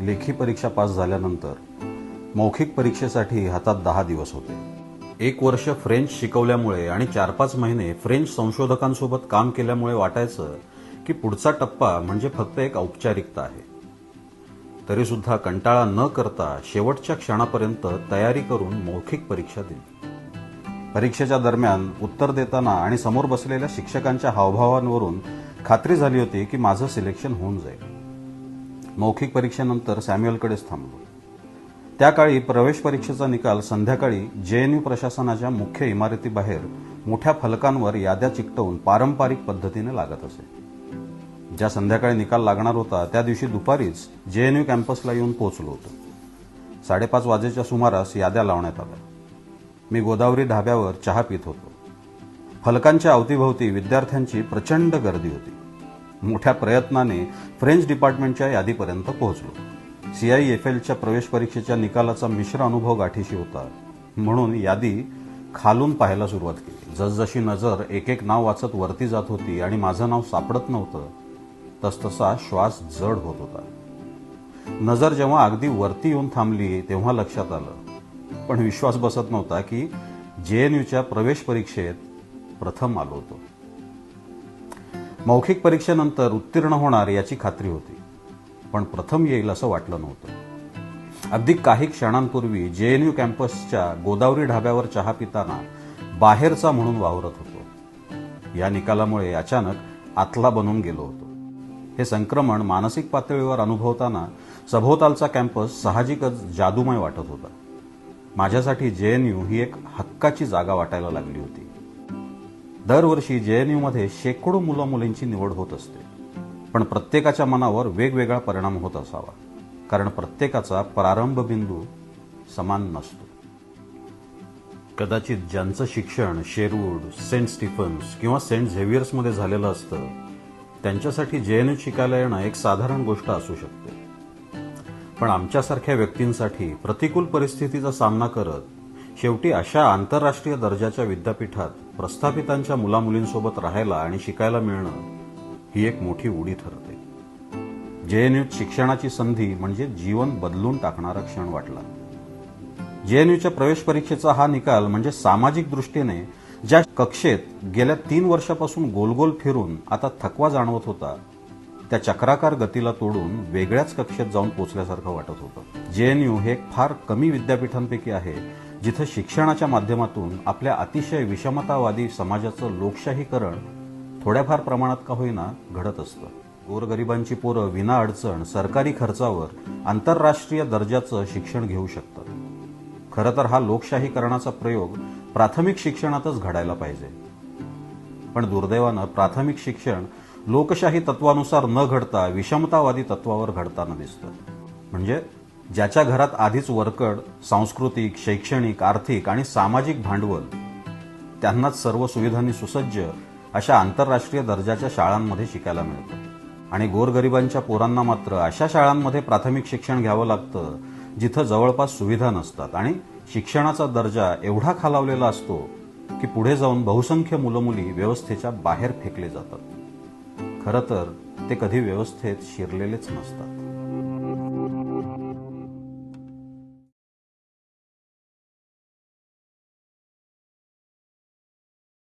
लेखी परीक्षा पास झाल्यानंतर मौखिक परीक्षेसाठी हातात दहा दिवस होते. एक वर्ष फ्रेंच शिकवल्यामुळे आणि चार पाच महिने फ्रेंच संशोधकांसोबत काम केल्यामुळे वाटायचं की पुढचा टप्पा म्हणजे फक्त एक औपचारिकता आहे. तरीसुद्धा कंटाळा न करता शेवटच्या क्षणापर्यंत तयारी करून मौखिक परीक्षा दिली. परीक्षेच्या दरम्यान उत्तर देताना आणि समोर बसलेल्या शिक्षकांच्या हावभावांवरून खात्री झाली होती की माझं सिलेक्शन होऊन जाईल. मौखिक परीक्षेनंतर सॅम्युअलकडेच थांबलो. त्या काळी प्रवेश परीक्षेचा निकाल संध्याकाळी जेएनयू प्रशासनाच्या मुख्य इमारतीबाहेर मोठ्या फलकांवर याद्या चिकटवून पारंपरिक पद्धतीने लागत असे. ज्या संध्याकाळी निकाल लागणार होता त्या दिवशी दुपारीच जेएनयू कॅम्पसला येऊन पोहोचलो होतो. साडेपाच वाजेच्या सुमारास याद्या लावण्यात आल्या. मी गोदावरी ढाब्यावर चहा पित होतो. फलकांच्या अवतीभोवती विद्यार्थ्यांची प्रचंड गर्दी होती. मोठ्या प्रयत्नाने फ्रेंच डिपार्टमेंटच्या यादीपर्यंत पोहोचलो. सीआयएफएलच्या प्रवेश परीक्षेच्या निकालाचा मिश्र अनुभव गाठीशी होता. म्हणून यादी खालून पाहायला सुरुवात केली. जसजशी नजर एक एक नाव वाचत वरती जात होती आणि माझं नाव सापडत नव्हतं तसतसा श्वास जड होत होता. नजर जेव्हा अगदी वरती येऊन थांबली तेव्हा लक्षात आलं. पण विश्वास बसत नव्हता की जे एन यूच्या प्रवेश परीक्षेत प्रथम आलो होतो. मौखिक परीक्षेनंतर उत्तीर्ण होणार याची खात्री होती. पण प्रथम येईल असं वाटलं नव्हतं. अगदी काही क्षणांपूर्वी जे एन यू कॅम्पसच्या गोदावरी ढाब्यावर चहा पिताना बाहेरचा म्हणून वावरत होतो. या निकालामुळे अचानक आतला बनून गेलो होतो. हे संक्रमण मानसिक पातळीवर अनुभवताना सभोवतालचा कॅम्पस साहजिकच जादूमय वाटत होता. माझ्यासाठी जे एन यू ही एक हक्काची जागा वाटायला लागली होती. दरवर्षी जेएनयूमध्ये शेकडो मुलं मुलींची निवड होत असते. पण प्रत्येकाच्या मनावर वेगवेगळा परिणाम होत असावा. कारण प्रत्येकाचा प्रारंभ बिंदू समान नसतो. कदाचित ज्यांचं शिक्षण शेरवूड सेंट स्टीफन्स किंवा सेंट झेवियर्समध्ये झालेलं असतं त्यांच्यासाठी जेएनयू शिकायला येणं एक साधारण गोष्ट असू शकते. पण आमच्यासारख्या व्यक्तींसाठी प्रतिकूल परिस्थितीचा सामना करत शेवटी अशा आंतरराष्ट्रीय दर्जाच्या विद्यापीठात प्रस्थापितांच्या मुलामुलींसोबत राहायला आणि शिकायला मिळणं ही एक मोठी उडी ठरते. जेएनयूत शिक्षणाची संधी म्हणजे जीवन बदलून टाकणारा क्षण वाटला. जेएनयूच्या प्रवेश परीक्षेचा हा निकाल म्हणजे सामाजिक दृष्टीने ज्या कक्षेत गेल्या तीन वर्षापासून गोलगोल फिरून आता थकवा जाणवत होता त्या चक्राकार गतीला तोडून वेगळ्याच कक्षेत जाऊन पोचल्यासारखं वाटत होतं. जेएनयू हे एक फार कमी विद्यापीठांपैकी आहे जिथं शिक्षणाच्या माध्यमातून आपल्या अतिशय विषमतावादी समाजाचं लोकशाहीकरण थोड्याफार प्रमाणात का होईना घडत असतं. गोरगरिबांची पोरं विना अडचण सरकारी खर्चावर आंतरराष्ट्रीय दर्जाचं शिक्षण घेऊ शकतात. खरं तर हा लोकशाहीकरणाचा प्रयोग प्राथमिक शिक्षणातच घडायला पाहिजे. पण दुर्दैवानं प्राथमिक शिक्षण लोकशाही तत्वानुसार न घडता विषमतावादी तत्वावर घडताना दिसतं. म्हणजे ज्याच्या घरात आधीच वरकड सांस्कृतिक शैक्षणिक आर्थिक आणि सामाजिक भांडवल त्यांनाच सर्व सुविधांनी सुसज्ज अशा आंतरराष्ट्रीय दर्जाच्या शाळांमध्ये शिकायला मिळतं. आणि गोरगरिबांच्या पोरांना मात्र अशा शाळांमध्ये प्राथमिक शिक्षण घ्यावं लागतं जिथं जवळपास सुविधा नसतात. आणि शिक्षणाचा दर्जा एवढा खालावलेला असतो की पुढे जाऊन बहुसंख्य मुलं मुली व्यवस्थेच्या बाहेर फेकले जातात. खरं तर ते कधी व्यवस्थेत शिरलेलेच नसतात.